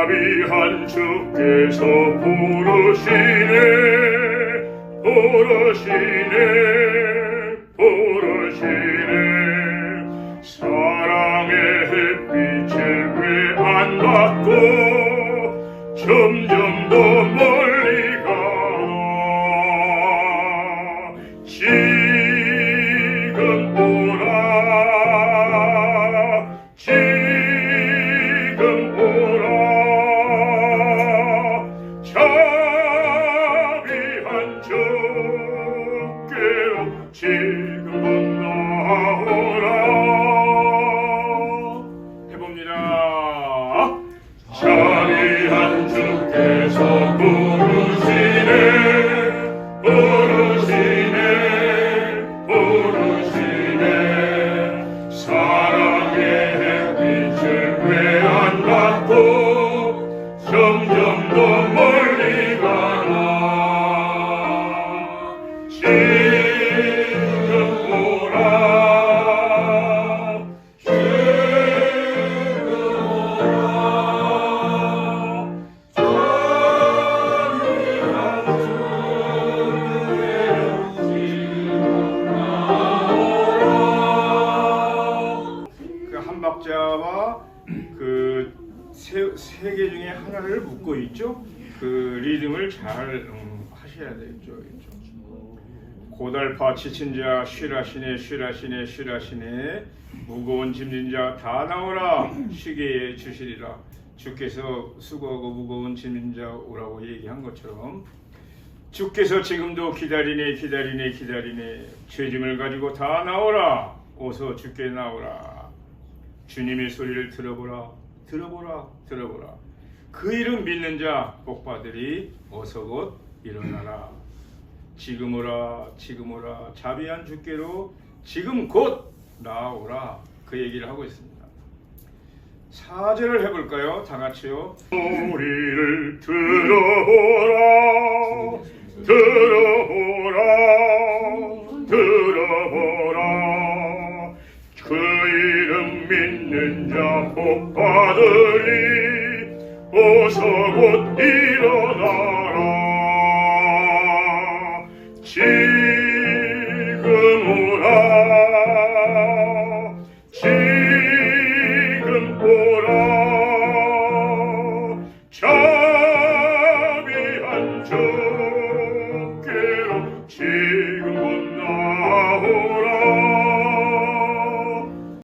자비한 주께서 부르시네. 부르시네. 부르시네. 사랑의 햇빛을 왜 안 받고 점점 더 멀리 가나 지금 오라 지금 지금 건너오라. 해봅니다. 자비한 주께서 부르시네 부르시네 부르시네. 사랑의 햇빛을 왜 안 받고 점점 더 멀리 가나 한 박자와 그세 개 중에 하나를 묶고 있죠. 그 리듬을 잘 음, 하셔야 되겠죠. 고달파 지친 자 쉬라시네 쉬라시네 쉬라시네. 무거운 짐진 자 다 나오라. 쉬게 주시리라. 주께서 수고하고 무거운 짐진 자 오라고 얘기한 것처럼. 주께서 지금도 기다리네 기다리네 기다리네. 죄짐을 가지고 다 나오라. 어서 주께 나오라 주님의 소리를 들어보라 들어보라 들어보라. 그 이름 믿는 자 복받으리. 어서 곧 일어나라. 지금 오라 지금 오라. 자비한 주께로 지금 곧 나오라. 그 얘기를 하고 있습니다. 사절을 해볼까요? 다 같이요. 우리를 들어보라. 들어보라. 들어보라 혼자 복받으리 어서 곧 일어나라. 지금 오라. 지금 오라. 자비한 주께로 지